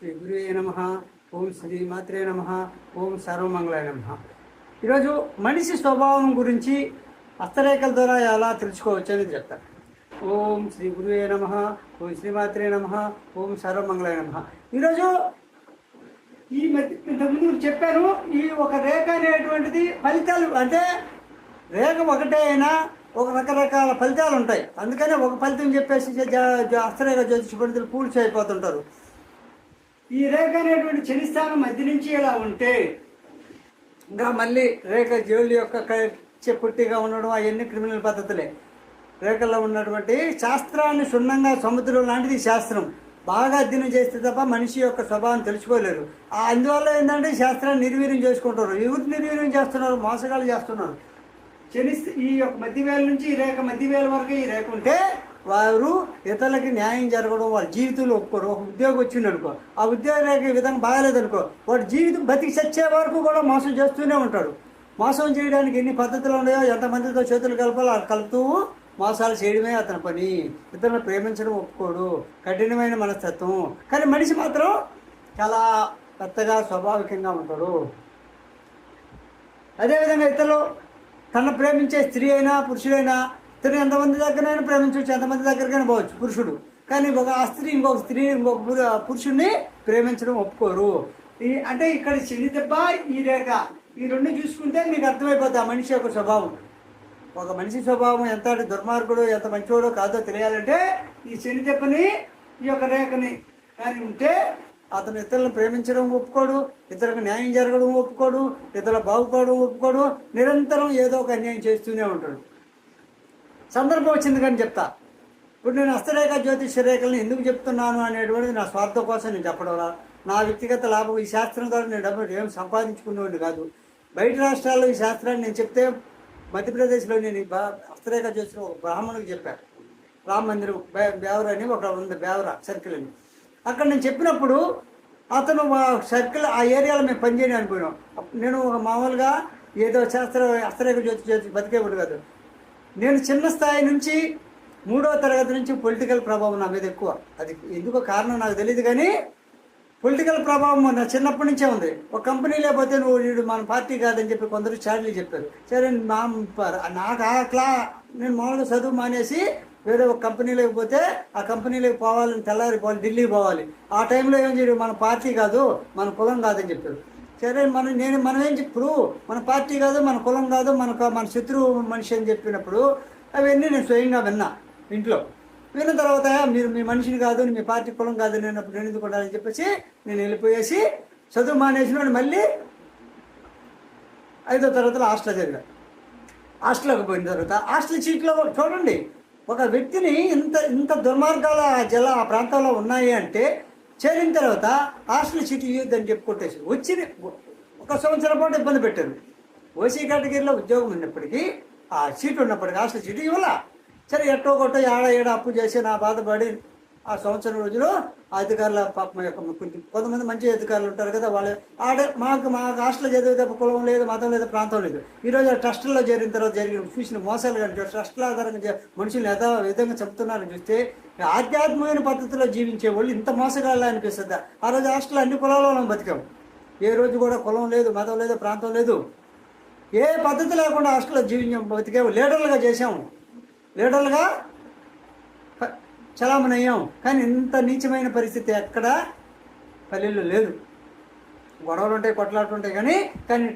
శ్రీ గురువే నమ. ఓం శ్రీ మాత్రే నమ. ఓం సర్వమంగళాయ నమ. ఈరోజు మనిషి స్వభావం గురించి హస్తరేఖల ద్వారా ఎలా తెలుసుకోవచ్చు అనేది చెప్తాను. ఓం శ్రీ గురువే నమ. ఓం శ్రీ మాత్రే నమ. ఓం సర్వమంగళాయ నమ. ఈరోజు ఈ మధ్య ఇంతకుముందు చెప్పాను ఈ ఒక రేఖ అనేటువంటిది ఫలితాలు అంటే రేఖ ఒకటే అయినా ఒక రకరకాల ఫలితాలు ఉంటాయి. అందుకనే ఒక ఫలితం చెప్పేసి జ- హస్తరేఖ జ్యోతిష పండితులు పూర్తి అయిపోతుంటారు ఈ రేఖ అనేటువంటి చలిస్థానం మధ్య నుంచి ఇలా ఉంటే ఇంకా మళ్ళీ రేఖ జోలి యొక్క క- పుట్టిగా ఉండడం అవన్నీ క్రిమినల్ పద్ధతులే. రేఖల్లో ఉన్నటువంటి శాస్త్రాన్ని క్షుణ్ణంగా సముద్రం లాంటిది శాస్త్రం. బాగా అధ్యయనం చేస్తే తప్ప మనిషి యొక్క స్వభావం తెలుసుకోలేరు ఆ అందువల్ల ఏంటంటే శాస్త్రాన్ని నిర్వీర్యం చేసుకుంటారు యువతి నిర్వీర్యం చేస్తున్నారు? మోసగాలు చేస్తున్నారు. శని ఈ యొక్క మధ్యవేల నుంచి ఈ రేఖ మధ్యవేల వరకు ఈ రేఖ ఉంటే వారు ఇతరులకి న్యాయం జరగడం వాళ్ళ జీవితంలో ఒప్పుకోరు ఒక ఉద్యోగం వచ్చింది అనుకో ఆ ఉద్యోగానికి విధంగా బాగాలేదనుకో వాడు జీవితం బతికి చచ్చే వరకు కూడా మోసం చేస్తూనే ఉంటాడు. మోసం చేయడానికి ఎన్ని పద్ధతులు ఉన్నాయో ఎంతమందితో చేతులు కలపాలో అది కలుపుతూ మోసాలు చేయడమే అతని పని. ఇతరులను ప్రేమించడం ఒప్పుకోడు. కఠినమైన మనస్తత్వం. కానీ మనిషి మాత్రం చాలా పెద్దగా స్వాభావికంగా ఉంటాడు. అదేవిధంగా ఇతరులు తన ప్రేమించే స్త్రీ అయినా పురుషుడైనా తను ఎంతమంది దగ్గరైనా ప్రేమించవచ్చు ఎంతమంది దగ్గరకైనా పోవచ్చు పురుషుడు. కానీ ఒక ఆ స్త్రీ ఇంకొక స్త్రీ ఇంకొక పురు- పురుషుడిని ప్రేమించడం ఒప్పుకోరు. ఈ అంటే ఇక్కడ శని దెబ్బ ఈ రేఖ ఈ రెండు చూసుకుంటే నీకు అర్థమైపోతుంది ఆ మనిషి యొక్క స్వభావం. ఒక మనిషి స్వభావం ఎంత దుర్మార్గుడు ఎంత మంచివాడో కాదో తెలియాలంటే ఈ శని దెబ్బని ఈ యొక్క రేఖని కానీ ఉంటే అతను ఇతరులను ప్రేమించడం ఒప్పుకోడు ఇతరులకు న్యాయం జరగడం ఒప్పుకోడు ఇతరులు బాగుపడడం ఒప్పుకోడు నిరంతరం ఏదో ఒక అన్యాయం చేస్తూనే ఉంటాడు. సందర్భం వచ్చింది కానీ చెప్తా. ఇప్పుడు నేను హస్తరేఖ జ్యోతిష రేఖలను ఎందుకు చెప్తున్నాను అనేటువంటిది నా స్వార్థం కోసం నేను చెప్పడం వల్ల నా వ్యక్తిగత లాభం ఈ శాస్త్రం ద్వారా నేను డబ్బులు ఏం సంపాదించుకునేవాడిని కాదు. బయట రాష్ట్రాల్లో ఈ శాస్త్రాన్ని నేను చెప్తే మధ్యప్రదేశ్లో నేను బా- హస్తరేఖ జ్యోతిషం ఒక బ్రాహ్మణుడికి చెప్పాను రామ మందిరం బే- బేవర అని ఒక ఉంది బేవర సర్కిల్ అని. అక్కడ నేను చెప్పినప్పుడు అతను మా సర్కిల్ ఆ ఏరియాలో మేము పనిచేయని అనుకున్నాం. నేను ఒక మామూలుగా ఏదో శాస్త్ర హస్తరేఖ జ్యోతి జ్యోతి బతికేవాడు కాదు. నేను చిన్న స్థాయి నుంచి మూడో తరగతి నుంచి పొలిటికల్ ప్రభావం నా మీద ఎక్కువ. అది ఎందుకో కారణం నాకు తెలియదు కానీ పొలిటికల్ ప్రభావం నా చిన్నప్పటి నుంచే ఉంది. ఒక కంపెనీ లేకపోతే నువ్వు వీడు మన పార్టీ కాదని చెప్పి కొందరు చార్లీ చెప్పారు. సరే మా నాకు ఆ క్లా నేను మామూలుగా చదువు మానేసి వేరే ఒక కంపెనీలోకి పోతే ఆ కంపెనీలోకి పోవాలని తెల్లారి పోవాలి ఢిల్లీ పోవాలి. ఆ టైంలో ఏం చేయడు? మన పార్టీ కాదు మన కులం కాదని చెప్పారు. సరే మనం నేను మనం ఏం ఇప్పుడు మన పార్టీ కాదు మన కులం కాదు మన మన శత్రువు మనిషి అని చెప్పినప్పుడు అవన్నీ నేను స్వయంగా విన్నా ఇంట్లో. విన్న తర్వాత మీరు మీ మనిషిని కాదు మీ పార్టీ కులం కాదు నేను నేను ఎందుకు ఉండాలని చెప్పేసి నేను వెళ్ళిపోయేసి చదువు మానేసిన మళ్ళీ ఐదో తరగతిలో హాస్టల్ జరిగా హాస్టల్లోకి పోయిన తర్వాత హాస్టల్ సీట్లో చూడండి ఒక వ్యక్తిని ఇంత ఇంత దుర్మార్గాల జల ఆ ప్రాంతంలో ఉన్నాయి అంటే చేరిన తర్వాత హాస్టల్ సిటీ ఇవ్వద్దని అని చెప్పుకుంటేసి వచ్చి ఒక సంవత్సరం పాటు ఇబ్బంది పెట్టారు. ఓసీ కేటగిరీలో ఉద్యోగం ఉన్నప్పటికీ ఆ సీట్ ఉన్నప్పటికీ హాస్టల్ సీట్ ఇవ్వాల? సరే ఎట్టో కొట్టో ఏడ ఏడ అప్పు చేసి నా బాధపడి ఆ సంవత్సరం రోజులో ఆ అధికారుల పాపం యొక్క కొంచెం కొంతమంది మంచి అధికారులు ఉంటారు కదా వాళ్ళు ఆడ మాకు మా హాస్టల్ చదివే తప్ప కులం లేదు మతం లేదు ప్రాంతం లేదు. ఈరోజు ఆ ట్రస్టుల్లో చేరిన తర్వాత జరిగిన చూసిన మోసాలు కానీ ట్రస్టుల ఆధారంగా మనుషులు యథా విధంగా చెప్తున్నారని చూస్తే ఆధ్యాత్మికమైన పద్ధతిలో జీవించే వాళ్ళు ఇంత మోసగాళ్ళ అనిపిస్తుంది. ఆ రోజు హాస్టల్ అన్ని కులాల్లో మనం బతికాం. ఏ రోజు కూడా కులం లేదు మతం లేదు ప్రాంతం లేదు. ఏ పద్ధతి లేకుండా హాస్టల్లో జీవించాం బతికాము లీడర్లుగా చేసాము లీడర్లుగా ప- చలామణి అయ్యాం కానీ ఇంత నీచమైన పరిస్థితి ఎక్కడ? పల్లెల్లో లేదు. గొడవలు ఉంటాయి కొట్లాట్లు ఉంటాయి కానీ కానీ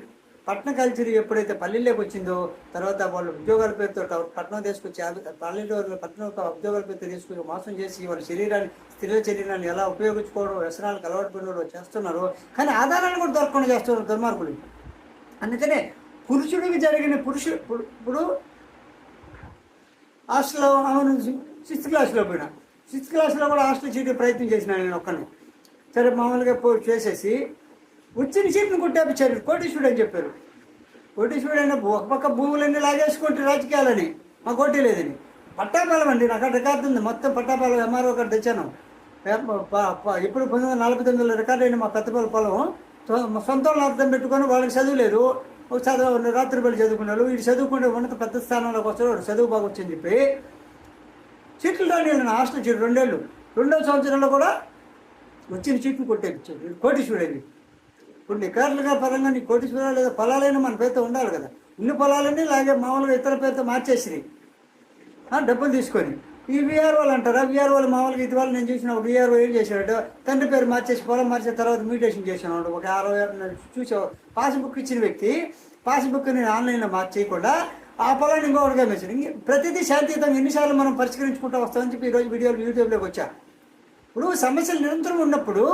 పట్టణ కల్చర్ ఎప్పుడైతే పల్లెల్లోకి వచ్చిందో తర్వాత వాళ్ళు ఉద్యోగాల పేరుతో పట్టణం తీసుకొచ్చి పల్లెటూరు పల్లెటూరులో పట్టణం ఒక ఉద్యోగాల పేరుతో తీసుకొచ్చి మోసం చేసి వాళ్ళ శరీరాన్ని స్త్రీల శరీరాన్ని ఎలా ఉపయోగించుకోవడం వ్యసనాలకు అలవాటు పడిన చేస్తున్నారు కానీ ఆధారాన్ని కూడా దొరకకుండా చేస్తున్నారు దుర్మార్గులు. అందుకనే పురుషుడికి జరిగిన పురుషు ఇప్పుడు- ఇప్పుడు హాస్టల్లో అవును సిక్స్త్ క్లాస్లో పోయినా. సిక్స్త్ క్లాస్లో కూడా హాస్టల్ చేయడం ప్రయత్నం చేసినా నేను ఒక్కనే సరే మామూలుగా పో చేసేసి వచ్చిన సీట్ని కొట్టేపించారు. కోటీశ్వరుడు అని చెప్పారు. కోటీశ్వరుడు అయినా ఒక పక్క భూములన్నీ లాగేసుకుంటే రాజకీయాలని. మా కోటీ లేదని. పట్టాపాలెం అండి నాకు అక్కడ రికార్డు ఉంది. మొత్తం పట్టాపాలెం ఎంఆర్ఓ ఒకటి తెచ్చాను. ఇప్పుడు పంతొమ్మిది వందల నలభై తొమ్మిదిలో రికార్డు అయిన మా పెద్దపల్లి పొలం సొ- మా సొంత అర్థం పెట్టుకొని వాళ్ళకి చదువులేరు ఒక చదువు రాత్రి పడి చదువుకున్నారు. వీడు చదువుకుంటే ఉన్నత పెద్ద స్థానంలోకి వస్తాడు. వాడు చదువు బాగొచ్చని చెప్పి చెట్లు రాని నేను హాస్టల్ సీట్ రెండేళ్ళు రెండో సంవత్సరంలో కూడా వచ్చిన చీట్లు కొట్టేపించాడు. కోటీశ్వరుడు ఇప్పుడు నికారులుగా పరంగా నీ కోటీశ్వర లేదా పొలాలైనా మన పేరుతో ఉండాలి కదా. ఇన్ని పొలాలన్నీ ఇలాగే మామూలుగా ఇతర పేరుతో మార్చేసినాయి డబ్బులు తీసుకొని. ఈ విఆర్ వాళ్ళు అంటారా? విఆర్ వాళ్ళు మామూలుగా ఇది వాళ్ళు నేను చూసిన విఆర్ ఏం చేశాడు తండ్రి పేరు మార్చేసి పొలం మార్చిన తర్వాత మ్యూటేషన్ చేసినాడు ఒక అరవై చూసావు పాస్బుక్ ఇచ్చిన వ్యక్తి పాస్బుక్ నేను ఆన్లైన్లో మార్చేయకుండా ఆ పొలాన్ని ఇంకొకటిగా మెచ్చింది ఇంక ప్రతిదీ శాంతియుతంగా ఎన్నిసార్లు మనం పరిష్కరించుకుంటూ వస్తామని చెప్పి ఈరోజు వీడియోలు యూట్యూబ్లోకి వచ్చా. ఇప్పుడు సమస్యలు నిరంతరం ఉన్నప్పుడు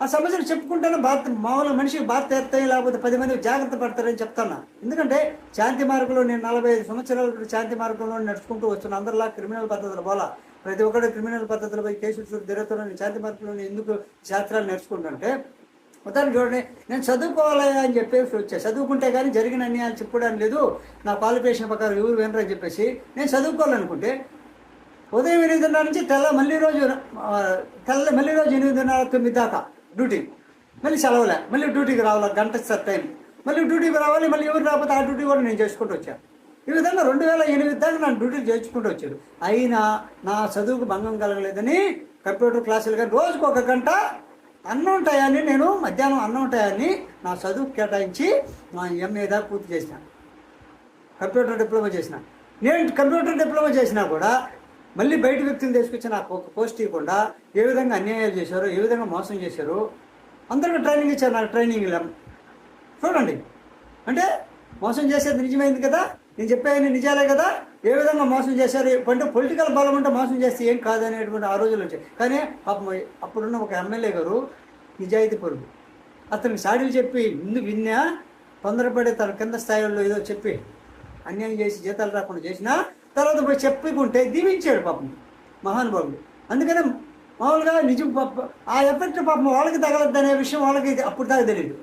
ఆ సమస్యలు చెప్పుకుంటేనే బాధ మామూలుగా మనిషి బాధ ఎత్తాయి లేకపోతే పది మంది జాగ్రత్త పడతారని చెప్తాను ఎందుకంటే శాంతి మార్గంలో నేను నలభై ఐదు సంవత్సరాల శాంతి మార్గంలో నడుచుకుంటూ వస్తున్న అందరిలా క్రిమినల్ పద్ధతులు పోలా ప్రతి ఒక్కరు క్రిమినల్ పద్ధతులపై కేసులు చూసి శాంతి మార్గంలో ఎందుకు శాస్త్రాలు నేర్చుకుంటుంటే ఉదాహరణ చూడండి నేను చదువుకోవాలి అని చెప్పేసి వచ్చా. చదువుకుంటే కానీ జరిగిన అన్యాయాలు చెప్పుకోవడం లేదు. నా క్వాలిఫికేషన్ ప్రకారం ఎవరు వినరని చెప్పేసి నేను చదువుకోవాలనుకుంటే ఉదయం ఎనిమిదిన్నర నుంచి తెల్ల మళ్ళీ రోజు తెల్ల మళ్ళీ రోజు ఎనిమిదిన్నర తొమ్మిది దాకా డ్యూటీ మళ్ళీ సెలవులే మళ్ళీ డ్యూటీకి రావాలి గంట సార్ టైం మళ్ళీ డ్యూటీకి రావాలి మళ్ళీ ఎవరు రాకపోతే ఆ డ్యూటీ కూడా నేను చేసుకుంటూ వచ్చాను ఈ విధంగా రెండు వేల ఎనిమిది దాకా నా డ్యూటీ చేసుకుంటూ వచ్చాడు అయినా నా చదువుకు భంగం కలగలేదని కంప్యూటర్ క్లాసులు కానీ రోజుకు ఒక గంట అన్నం టయాన్ని నేను మధ్యాహ్నం అన్నం టయాన్ని నా చదువు కేటాయించి నా ఎంఏ దాకా పూర్తి చేసినాను కంప్యూటర్ డిప్లొమా చేసిన. నేను కంప్యూటర్ డిప్లొమా చేసినా కూడా మళ్ళీ బయట వ్యక్తిని తీసుకొచ్చి నాకు ఒక పోస్ట్ ఇవ్వకుండా ఏ విధంగా అన్యాయాలు చేశారు ఏ విధంగా మోసం చేశారు అందరికీ ట్రైనింగ్ ఇచ్చారు నాకు ట్రైనింగ్ చూడండి. అంటే మోసం చేసేది నిజమైంది కదా? నేను చెప్పేది నిజాలే కదా? ఏ విధంగా మోసం చేశారు? అంటే పొలిటికల్ బలం ఉంటే మోసం చేస్తే ఏం కాదనేటువంటి ఆ రోజులు వచ్చాయి కానీ పాపం అప్పుడున్న ఒక ఎమ్మెల్యే గారు నిజాయితీ పొరుగు అతనికి సాడీలు చెప్పి ముందు విన్నా తొందరపడి తన కింద స్థాయిలో ఏదో చెప్పి అన్యాయం చేసి జీతాలు రాకుండా చేసినా తర్వాత పోయి చెప్పుకుంటే దీవించాడు పాపం మహానుభావుడు. అందుకనే మామూలుగా నిజం పాప ఆ ఎఫెక్ట్ పాపం వాళ్ళకి తగలద్దనే విషయం వాళ్ళకి అప్పుడు దాకా తెలియదు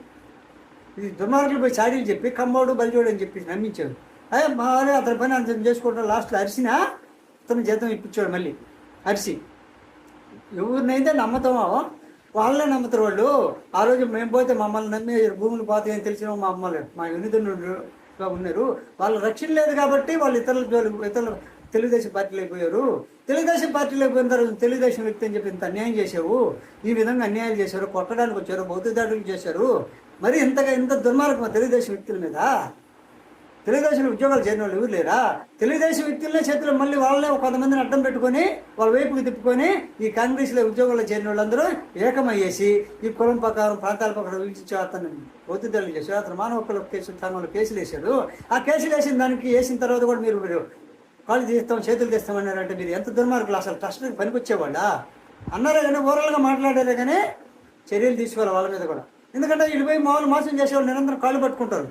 ఇది దుర్మార్గులు పోయి సాడీలు చెప్పి కమ్మోడు బలిచోడు అని చెప్పి నమ్మించాడు. అదే మామూలుగా అతని పని అంతం చేసుకోవడం లాస్ట్లో అరిసినా అతను జీతం ఇప్పించాడు మళ్ళీ. అరిసి. ఎవరినైతే నమ్మతామో వాళ్ళే నమ్ముతారు వాళ్ళు. ఆ రోజు మేము పోతే మమ్మల్ని నమ్మి భూములు పోతాయని తెలిసిన మా అమ్మలు మా యునిధనుడుగా ఉన్నారు. వాళ్ళ రక్షణ లేదు కాబట్టి వాళ్ళు ఇతరుల ఇతరుల తెలుగుదేశం పార్టీలో అయిపోయారు తెలుగుదేశం పార్టీలో అయిపోయిన తర్వాత తెలుగుదేశం వ్యక్తి అని చెప్పి ఇంత అన్యాయం చేసావు ఈ విధంగా అన్యాయం చేశారు కొట్టడానికి వచ్చారు బౌద్ధ దాడులు చేశారు. మరి ఇంతగా ఇంత దుర్మార్గం తెలుగుదేశం వ్యక్తుల మీద? తెలుగుదేశం ఉద్యోగాలు చేరిన వాళ్ళు ఎవరు లేరా? తెలుగుదేశం వ్యక్తులనే చేతిలో మళ్ళీ వాళ్ళనే కొంతమందిని అడ్డం పెట్టుకొని వాళ్ళ వైపుకి తిప్పుకొని ఈ కాంగ్రెస్లో ఉద్యోగాల్లో చేరిన వాళ్ళందరూ ఏకమయ్యేసి ఈ కులం ప్రకారం ప్రాంతాల ప్రకారం విభజించి అతను ఒత్తిడిలు చేశారు అతను మానవ హక్కుల కేసు స్థానంలో కేసులు వేశాడు ఆ కేసులు వేసిన దానికి వేసిన తర్వాత కూడా మీరు మీరు కాళ్ళు తీస్తాం చేతులు తీస్తామన్నారంటే మీరు ఎంత దుర్మార్గులు? అసలు ట్రస్ట్కి పనికొచ్చేవాళ్ళ? అన్నారే కానీ ఓవరాల్గా మాట్లాడారే కానీ చర్యలు తీసుకోవాలి వాళ్ళ మీద కూడా. ఎందుకంటే వీళ్ళు పోయి మామూలు మోసం చేసేవాళ్ళు నిరంతరం కాళ్ళు పట్టుకుంటారు.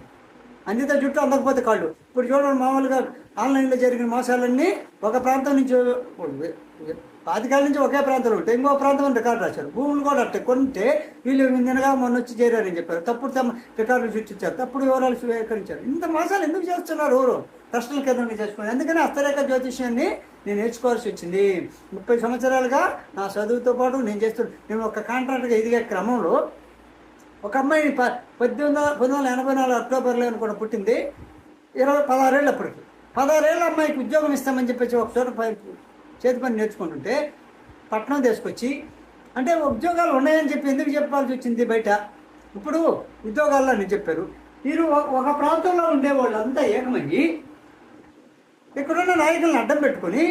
అందితే జుట్టు అందకపోతే కాళ్ళు. ఇప్పుడు చూడండి మామూలుగా ఆన్లైన్లో జరిగిన మోసాలన్నీ ఒక ప్రాంతం నుంచి పాతికాల నుంచి ఒకే ప్రాంతంలో ఉంటాయి. ఇంకో ప్రాంతం రికార్డు రాశారు. భూములు కూడా అట్టే. కొంటే వీళ్ళు నిన్నగా మొన్న వచ్చి చేరారని చెప్పారు. తప్పుడు తమ రికార్డులు సృష్టించారు. తప్పుడు వివరాలు స్వీకరించారు. ఇంత మోసాలు ఎందుకు చేస్తున్నారు ఎవరు ప్రశ్నల కేంద్రంగా చేసుకున్నారు ఎందుకని హస్తరేఖ జ్యోతిష్యాన్ని నేను నేర్చుకోవాల్సి వచ్చింది? ముప్పై సంవత్సరాలుగా నా చదువుతో పాటు నేను చేస్తున్నాను నేను ఒక కాంట్రాక్ట్గా ఎదిగే క్రమంలో ఒక అమ్మాయి ప పద్దెనిమిది వందల పంతొమ్మిది వందల ఎనభై నాలుగు అక్టోబర్లో అనుకున్న పుట్టింది. ఇరవై పదహారేళ్ళు అప్పటికి పదహారేళ్ళ అమ్మాయికి ఉద్యోగం ఇస్తామని చెప్పేసి ఒక చోట చేతి పని నేర్చుకుంటుంటే పట్టణం తీసుకొచ్చి అంటే ఉద్యోగాలు ఉన్నాయని చెప్పి ఎందుకు చెప్పాల్సి వచ్చింది బయట? ఇప్పుడు ఉద్యోగాల్లో అని చెప్పారు. మీరు ఒక- ప్రాంతంలో ఉండే అంతా ఏకమయ్యి ఇక్కడున్న నాయకులను అడ్డం పెట్టుకొని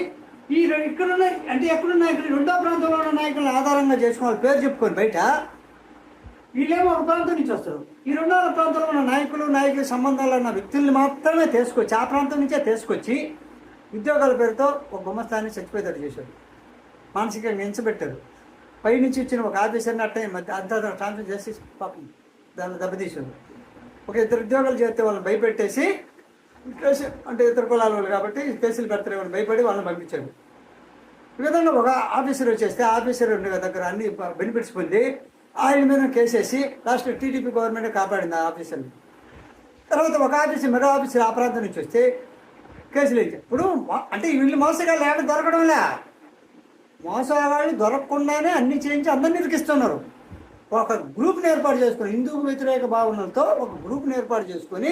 ఈ ఇక్కడున్న అంటే ఎక్కడున్న నాయకులు రెండో ప్రాంతంలో ఉన్న నాయకులను ఆధారంగా చేసుకోవాలి పేరు చెప్పుకొని బయట వీళ్ళేమో ఒక ప్రాంతం నుంచి వస్తారు. ఈ రెండవ ప్రాంతంలో ఉన్న నాయకులు నాయకుల సంబంధాలు ఉన్న వ్యక్తుల్ని మాత్రమే తీసుకొచ్చి ఆ ప్రాంతం నుంచే తీసుకొచ్చి ఉద్యోగాల పేరుతో ఒక గుమ్మస్థాన్ని చచ్చిపోయేటట్టు చేశారు. మానసికంగా ఎంచబెట్టారు. పైనుంచి ఇచ్చిన ఒక ఆఫీసర్ని అట్టే మధ్య అంతా ట్రాన్స్ఫర్ చేసి పాపం దాన్ని దెబ్బతీశారు. ఒక ఇద్దరు ఉద్యోగాలు చేస్తే వాళ్ళని భయపెట్టేసి కేసు అంటే ఇతర కులాల వాళ్ళు కాబట్టి కేసులు పెడతారేమని భయపడి వాళ్ళని పంపించారు. ఈ విధంగా ఒక ఆఫీసర్ వచ్చేస్తే ఆఫీసర్ ఉండే దగ్గర అన్ని బెనిఫిట్స్ పొంది ఆయన మీద కేసేసి లాస్ట్ టీడీపీ గవర్నమెంట్ కాపాడింది ఆ ఆఫీసర్ని. తర్వాత ఒక ఆఫీసర్ మరో ఆఫీసర్ ఆ ప్రాంతం నుంచి వస్తే కేసులు అయితే ఇప్పుడు అంటే వీళ్ళు మోసగాళ్ళు ఏడ దొరకడంలే మోసగాళ్ళు దొరకకుండానే అన్ని చేయించి అందరినీ ఇరికిస్తున్నారు. ఒక గ్రూప్ని ఏర్పాటు చేసుకుని హిందూ వ్యతిరేక భావనలతో ఒక గ్రూప్ని ఏర్పాటు చేసుకొని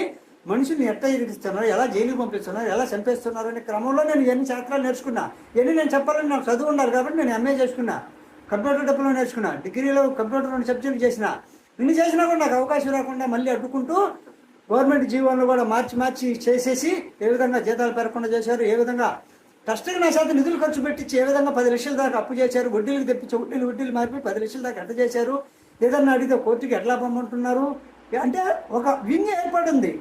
మనుషుల్ని ఎట్లా ఇరికిస్తున్నారు ఎలా జైలుకి పంపిస్తున్నారు ఎలా చంపేస్తున్నారు అనే క్రమంలో నేను ఎన్ని శాస్త్రాలు నేర్చుకున్నా. ఎన్ని నేను చెప్పాలని నాకు చదువు ఉండాలి కాబట్టి నేను ఎంఏ చేసుకున్నా. కంప్యూటర్ డబ్బులో నేర్చుకున్నా డిగ్రీలో కంప్యూటర్ రెండు సబ్జెక్టులు చేసిన ఇన్ని చేసినా కూడా నాకు అవకాశం రాకుండా మళ్ళీ అడ్డుకుంటూ గవర్నమెంట్ జీవోలను కూడా మార్చి మార్చి చేసేసి ఏ విధంగా జీతాలు పెరగకుండా చేశారు ఏ విధంగా కష్టంగా నా శాతం నిధులు ఖర్చు పెట్టించి ఏ విధంగా పది లక్షల దాకా అప్పు చేశారు వడ్డీలు తెప్పించి వడ్డీలు వడ్డీలు మార్పి పది లక్షల దాకా ఎంత చేశారు ఏదన్నా అడిగితే కోర్టుకి ఎట్లా పంపమంటున్నారు అంటే ఒక వింగ్ ఏర్పడింది.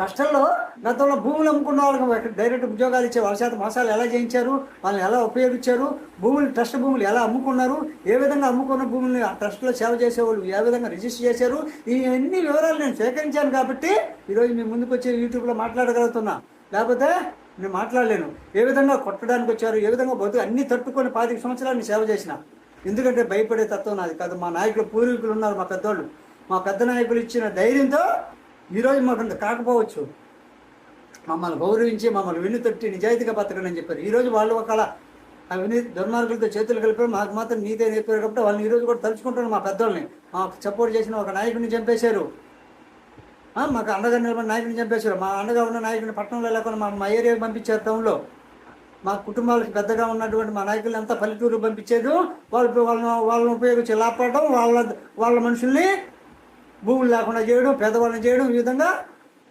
కష్టంలో గతంలో భూములు అమ్ముకున్న వాళ్ళకి డైరెక్ట్ ఉద్యోగాలు ఇచ్చే వాళ్ళ శాతం మోసాలు ఎలా చేయించారు వాళ్ళని ఎలా ఉపయోగించారు భూములు ట్రస్ట్ భూములు ఎలా అమ్ముకున్నారు ఏ విధంగా అమ్ముకున్న భూముల్ని ఆ ట్రస్ట్లో సేవ చేసేవాళ్ళు ఏ విధంగా రిజిస్టర్ చేశారు ఈ అన్ని వివరాలు నేను సేకరించాను కాబట్టి ఈరోజు మీ ముందుకు వచ్చి యూట్యూబ్లో మాట్లాడగలుగుతున్నా. లేకపోతే నేను మాట్లాడలేను. ఏ విధంగా కొట్టడానికి వచ్చారు ఏ విధంగా బతుకు అన్ని తట్టుకొని పాతిక సంవత్సరాలు సేవ చేసిన. ఎందుకంటే భయపడే తత్వం నాది కాదు. మా నాయకులు పూర్వీకులు ఉన్నారు మా పెద్దోళ్ళు. మా పెద్ద నాయకులు ఇచ్చిన ధైర్యంతో ఈరోజు మాకు కాకపోవచ్చు. మమ్మల్ని గౌరవించి మమ్మల్ని విన్ను తొట్టి నిజాయితీగా బతకండి అని చెప్పారు. ఈరోజు వాళ్ళు ఒకళ అవన్నీ దుర్మార్గులతో చేతులు కలిపారు మాకు మాత్రం నీతే నేర్పారు కాబట్టి వాళ్ళని ఈరోజు కూడా తలుచుకుంటున్నారు మా పెద్దోళ్ళని. మాకు సపోర్ట్ చేసిన ఒక నాయకుడిని చంపేశారు. మాకు అండగా నిలబడిన నాయకుడిని చంపేశారు. మా అండగా ఉన్న నాయకుడిని పట్టణంలో లేకుండా మా మా ఏరియా పంపించారు టౌన్లో. మా కుటుంబాలకు పెద్దగా ఉన్నటువంటి మా నాయకులు అంతా పల్లెటూరు పంపించారు వాళ్ళు వాళ్ళని వాళ్ళని ఉపయోగించి లాపడటం వాళ్ళ వాళ్ళ మనుషుల్ని భూములు లేకుండా చేయడం పేదవాళ్ళని చేయడం ఈ విధంగా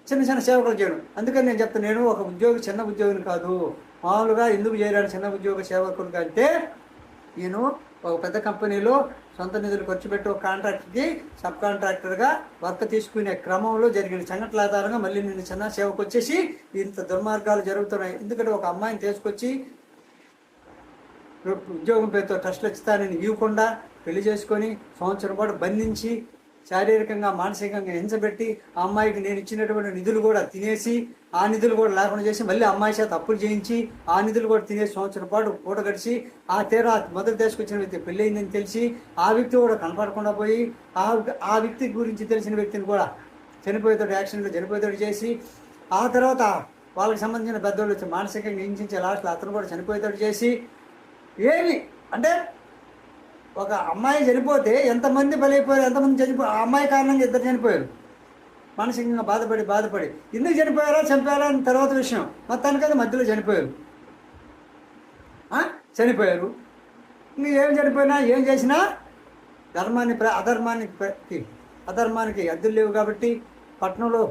చిన్న చిన్న సేవకులు చేయడం. అందుకని నేను చెప్తాను నేను ఒక ఉద్యోగి చిన్న ఉద్యోగిని కాదు. మామూలుగా ఎందుకు చేయడానికి చిన్న ఉద్యోగ సేవకుని అంటే నేను ఒక పెద్ద కంపెనీలో సొంత నిధులు ఖర్చు పెట్టి ఒక కాంట్రాక్టర్కి సబ్ కాంట్రాక్టర్గా వర్క్ తీసుకునే క్రమంలో జరిగిన సంఘటనల ఆధారంగా మళ్ళీ నేను చిన్న సేవకు వచ్చేసి ఇంత దుర్మార్గాలు జరుగుతున్నాయి. ఎందుకంటే ఒక అమ్మాయిని తీసుకొచ్చి ఉద్యోగం పేరుతో ట్రస్ట్లు ఇస్తానని ఇవ్వకుండా పెళ్ళి చేసుకొని సంవత్సరం పాటు బంధించి శారీరకంగా మానసికంగా ఎంచబెట్టి ఆ అమ్మాయికి నేను ఇచ్చినటువంటి నిధులు కూడా తినేసి ఆ నిధులు కూడా లేకుండా చేసి మళ్ళీ అమ్మాయి చేత అప్పులు చేయించి ఆ నిధులు కూడా తినేసి సంవత్సరం పాటు పూట గడిచి ఆ తీరా మొదటి దేశకు వచ్చిన వ్యక్తి పెళ్ళయిందని తెలిసి ఆ వ్యక్తి కూడా కనపడకుండా పోయి ఆ ఆ వ్యక్తి గురించి తెలిసిన వ్యక్తిని కూడా చనిపోయేతోటి యాక్సిడెంట్లో చనిపోయేటట్టు చేసి ఆ తర్వాత వాళ్ళకి సంబంధించిన పెద్దోళ్ళు వచ్చి మానసికంగా హింసించే లాస్ట్లో అతను కూడా చనిపోయేటట్టు చేసి ఏమి? అంటే ఒక అమ్మాయి చనిపోతే ఎంతమంది బలైపోయారు ఎంతమంది చనిపో ఆ అమ్మాయి కారణంగా ఇద్దరు చనిపోయారు. మానసికంగా బాధపడి బాధపడి. ఎందుకు చనిపోయారా చంపారా అని తర్వాత విషయం. మొత్తానికైతే మధ్యలో చనిపోయారు. చనిపోయారు. ఇంక ఏం చనిపోయినా ఏం చేసినా ధర్మాన్ని ప్ర అధర్మానికి అధర్మానికి అద్దెలు లేవు కాబట్టి పట్టణంలో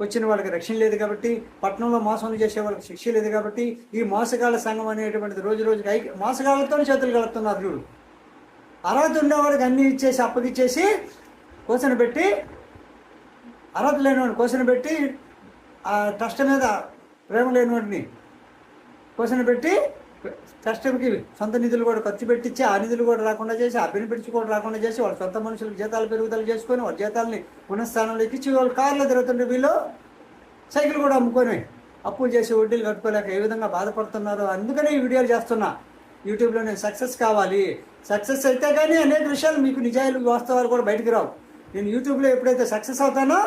వచ్చిన వాళ్ళకి రక్షణ లేదు కాబట్టి పట్టణంలో మోసం చేసే వాళ్ళకి శిక్ష లేదు కాబట్టి ఈ మోసగాళ్ళ సంఘం అనేటువంటిది రోజు రోజుకి ఐక్య మోసగాళ్ళతో చేతులు కలుపుతున్నారు చూడు. అర్హత ఉన్నవాడికి అన్నీ ఇచ్చేసి అప్పగిచ్చేసి కోసన పెట్టి అర్హత లేనివాడిని కోసన పెట్టి ఆ ట్రస్ట్ మీద ప్రేమ లేనివాడిని కోసన పెట్టి ట్రస్ట్కి సొంత నిధులు కూడా ఖర్చు పెట్టించి ఆ నిధులు కూడా రాకుండా చేసి ఆ బెనిఫిట్స్ కూడా రాకుండా చేసి వాళ్ళ సొంత మనుషులకు జీతాలు పెరుగుదల చేసుకొని వాళ్ళ జీతాలని పునఃస్థానంలో ఎక్కించి వాళ్ళు కార్లో తిరుగుతుంటే వీళ్ళు సైకిల్ కూడా అమ్ముకొని అప్పులు చేసి వడ్డీలు కట్టుకోలేక ఏ విధంగా బాధపడుతున్నారో అందుకనే ఈ వీడియోలు చేస్తున్నా. యూట్యూబ్లో నేను సక్సెస్ కావాలి. సక్సెస్ అయితే కానీ అనేక విషయాలు మీకు నిజాయిలు వాస్తవాలు కూడా బయటికి రావు. నేను యూట్యూబ్లో ఎప్పుడైతే సక్సెస్ అవుతానో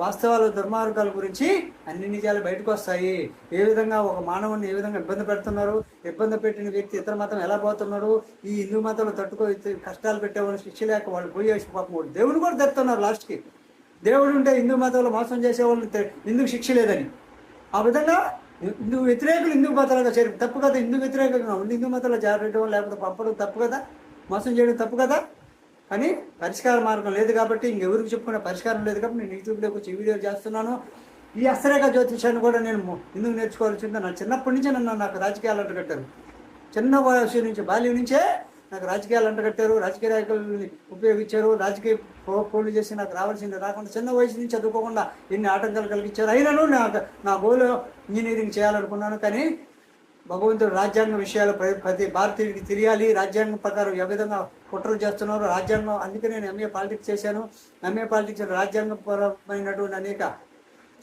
వాస్తవాలు దుర్మార్గాల గురించి అన్ని నిజాలు బయటకు వస్తాయి. ఏ విధంగా ఒక మానవుని ఏ విధంగా ఇబ్బంది పెడుతున్నారు? ఇబ్బంది పెట్టిన వ్యక్తి ఇతర మతం ఎలా పోతున్నాడు ఈ హిందూ మతంలో తట్టుకో కష్టాలు పెట్టేవాళ్ళు శిక్ష లేక వాళ్ళు పోయేసి పాపం దేవుని కూడా తెస్తున్నారు లాస్ట్కి. దేవుడు ఉంటే హిందూ మతంలో మోసం చేసేవాళ్ళని ఎందుకు శిక్ష లేదని? ఆ విధంగా హిందూ వ్యతిరేకులు హిందూ మతాలుగా చేరి తప్పు కదా హిందూ వ్యతిరేకంగా ఉంది హిందూ మతంలో చేరడం లేకపోతే పంపడం తప్పు కదా? మోసం చేయడం తప్పు కదా? కానీ పరిష్కార మార్గం లేదు కాబట్టి ఇంకెవరికి చెప్పుకునే పరిష్కారం లేదు కాబట్టి నేను యూట్యూబ్లోకి వచ్చి ఈ వీడియో చేస్తున్నాను. ఈ అస్త్రేఖ జ్యోతిషాన్ని కూడా నేను ఎందుకు నేర్చుకోవాల్సిందో నా చిన్నప్పటి నుంచే నన్ను నాకు రాజకీయాలు అంటగట్టారు. చిన్న వయసు నుంచి బాల్యం నుంచే నాకు రాజకీయాలు అంటగట్టారు. రాజకీయ నాయకులని ఉపయోగించారు. రాజకీయ ఫోన్లు చేసి నాకు రావాల్సింది రాకుండా చిన్న వయసు నుంచి చదువుకోకుండా ఎన్ని ఆటంకాలు కలిగించారు. అయినను నాకు నా గోలు ఇంజనీరింగ్ చేయాలనుకున్నాను. కానీ భగవంతుడు రాజ్యాంగ విషయాలు ప్రతి భారతీయుడికి తెలియాలి. రాజ్యాంగం ప్రకారం ఏ విధంగా కుట్రలు చేస్తున్నారు రాజ్యాంగం అందుకే నేను ఎంఏ పాలిటిక్స్ చేశాను. ఎంఏ పాలిటిక్స్ రాజ్యాంగపరమైనటువంటి అనేక